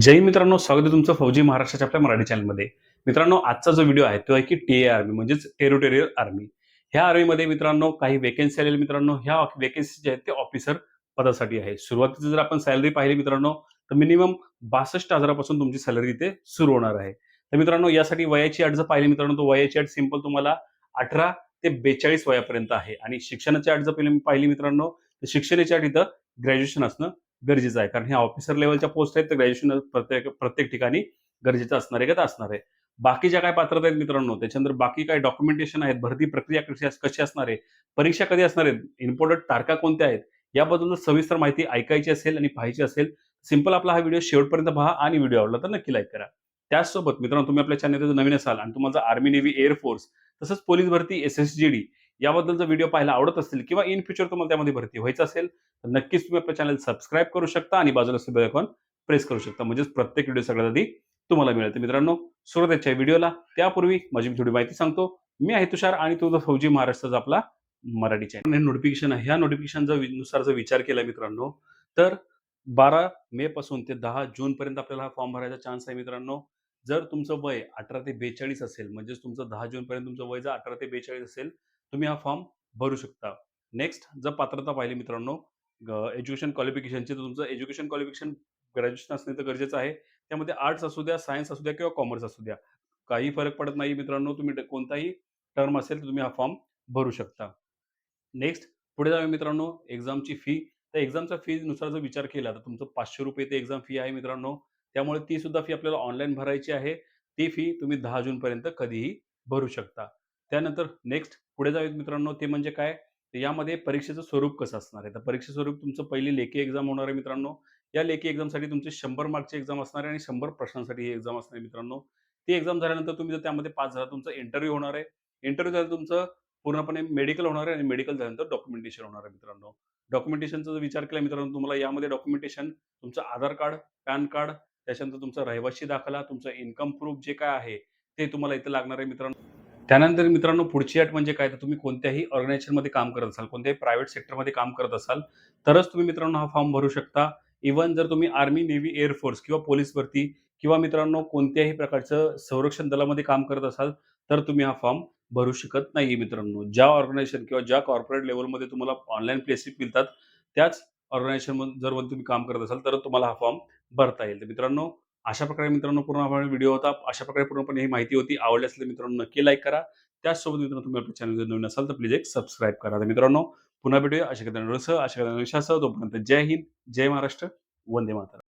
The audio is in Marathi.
जय मित्रांनो स्वागत आहे तुमचं फौजी महाराष्ट्राच्या आपल्या मराठी चॅनलमध्ये. मित्रांनो आजचा जो व्हिडिओ आहे तो आहे की टी ए आर्मी म्हणजेच टेरिटोरियल आर्मी. ह्या आर्मीमध्ये मित्रांनो काही वेकेन्सी आलेली मित्रांनो ह्या वेकेन्सी जे आहेत ते ऑफिसर पदासाठी आहे. सुरुवातीची जर आपण सॅलरी पाहिली मित्रांनो तर मिनिमम बासष्ट हजारापासून तुमची सॅलरी इथे सुरू होणार आहे. तर मित्रांनो यासाठी वयाची अट जर पाहिली मित्रांनो तो वयाची अट सिंपल तुम्हाला अठरा ते बेचाळीस वयापर्यंत आहे. आणि शिक्षणाची अट जर पाहिली मित्रांनो तर शिक्षणाची अट इथं ग्रॅज्युएशन असणं गरजेचं आहे. कारण ह्या ऑफिसर लेवलच्या पोस्ट आहेत तर ग्रॅज्युएशन प्रत्येक प्रत्येक ठिकाणी गरजेचं असणार आहे का? तर असणार आहे. बाकीच्या काय पात्रता आहेत मित्रांनो त्याच्यानंतर बाकी काय डॉक्युमेंटेशन आहेत भरती प्रक्रिया कशी अस- कशी असणार आहे परीक्षा कधी असणार आहेत इम्पॉर्टंट तारखा कोणत्या आहेत याबद्दल सविस्तर माहिती ऐकायची असेल आणि पाहायची असेल सिंपल आपला हा व्हिडिओ शेवटपर्यंत पहा आणि व्हिडिओ आवडला तर नक्की लाईक करा. त्याचसोबत मित्रांनो तुम्ही आपल्या चॅनल नवीन असाल आणि तुम्हाला आर्मी नेव्ही एअरफोर्स तसंच पोलीस भरती एस एस जी डी याबद्दल जर व्हिडिओ पाहायला आवडत असेल किंवा इन फ्युचर तुम्हाला त्यामध्ये भरती व्हायचं असेल तर नक्कीच तुम्ही आपल्या चॅनल सबस्क्राईब करू शकता आणि बाजूला बेल आयकॉन प्रेस करू शकता. म्हणजेच प्रत्येक व्हिडिओ सगळ्यात आधी तुम्हाला मिळेल. तर मित्रांनो सुरुवातीच्या व्हिडिओला त्यापूर्वी माझी मी थोडी माहिती सांगतो. मी आहे तुषार आणि तो फौजी महाराष्ट्राचा आपला मराठी चॅनल नोटिफिकेशन आहे. ह्या नोटिफिकेशनचा नुसार जर विचार केला मित्रांनो तर बारा मे पासून ते दहा जून पर्यंत आपल्याला हा फॉर्म भरायचा चान्स आहे मित्रांनो. जर तुमचं वय अठरा ते बेचाळीस असेल म्हणजेच तुमचं दहा जून पर्यंत तुमचं वय जर अठरा ते बेचाळीस असेल तुम्ही हा फॉर्म भरू शकता. नेक्स्ट जर पात्रता पाहिली मित्रांनो एज्युकेशन क्वालिफिकेशनचे तर तुमचं एज्युकेशन क्वालिफिकेशन ग्रॅज्युएशन असणे तर गरजेचं आहे. त्यामध्ये आर्ट्स असू द्या सायन्स असू द्या किंवा कॉमर्स असू द्या. काही फरक पडत नाही मित्रांनो तुम्ही कोणताही टर्म असेल तर तुम्ही हा फॉर्म भरू शकता. नेक्स्ट पुढे जाऊया मित्रांनो एक्झामची फी तर एक्झामचा फीनुसार जर विचार केला तर तुमचं पाचशे रुपये ते एक्झाम फी आहे मित्रांनो. त्यामुळे ती सुद्धा फी आपल्याला ऑनलाईन भरायची आहे. ती फी तुम्ही दहा जूनपर्यंत कधीही भरू शकता. त्यानंतर नेक्स्ट पुढे जाऊयात मित्रांनो ते म्हणजे काय? तर यामध्ये परीक्षेचं स्वरूप कसं असणार आहे? तर परीक्षे स्वरूप तुमचं पहिली लेखी एक्झाम होणार आहे मित्रांनो. या लेखी एक्झामसाठी तुमची शंभर मार्कची एक्झाम असणार आहे आणि शंभर प्रश्नांसाठी ही एक्झाम असणार आहे मित्रांनो. ती एक्झाम झाल्यानंतर तुम्ही जर त्यामध्ये पास झाला तुमचा इंटरव्ह्यू होणार आहे. इंटरव्ह्यू झाला तुमचं पूर्णपणे मेडिकल होणार आहे आणि मेडिकल झाल्यानंतर डॉक्युमेंटेशन होणार आहे मित्रांनो. डॉक्युमेंटेशनचा जर विचार केला मित्रांनो तुम्हाला यामध्ये डॉक्युमेंटेशन तुमचं आधार कार्ड पॅन कार्ड त्याच्यानंतर तुमचा रहिवासी दाखला तुमचं इन्कम प्रूफ जे काय आहे ते तुम्हाला इथं लागणार आहे मित्रांनो. त्यानंतर मित्रांनो पुढची अट म्हणजे काय? तर तुम्ही कोणत्याही ऑर्गनायझेशनमध्ये काम करत असाल कोणत्याही प्रायव्हेट सेक्टरमध्ये काम करत असाल तरच तुम्ही मित्रांनो हा फॉर्म भरू शकता. इव्हन जर तुम्ही आर्मी नेव्ही एअरफोर्स किंवा पोलीस भरती किंवा मित्रांनो कोणत्याही प्रकारचं संरक्षण दलामध्ये काम करत असाल तर तुम्ही हा फॉर्म भरू शकत नाही मित्रांनो. ज्या ऑर्गनायझेशन किंवा ज्या कॉर्पोरेट लेवलमध्ये तुम्हाला ऑनलाईन प्लेसशिप मिळतात त्याच ऑर्गनायझेशन जर तुम्ही काम करत असाल तर तुम्हाला हा फॉर्म भरता येईल. तर मित्रांनो अशा प्रकारे मित्रांनो पूर्ण आपण व्हिडिओ होता. अशा प्रकारे पूर्णपणे ही माहिती होती. आवडली असल्यास मित्रांनो नक्की लाईक करा. त्याचसोबत मित्रांनो तुम्ही आपल्या चॅनल नवीन असाल तर प्लीज एक सबस्क्राईब करा. तर मित्रांनो पुन्हा भेटूया. अशा काही अशा कदा विश्वासह तोपर्यंत जय हिंद जय महाराष्ट्र वंदे मातरम.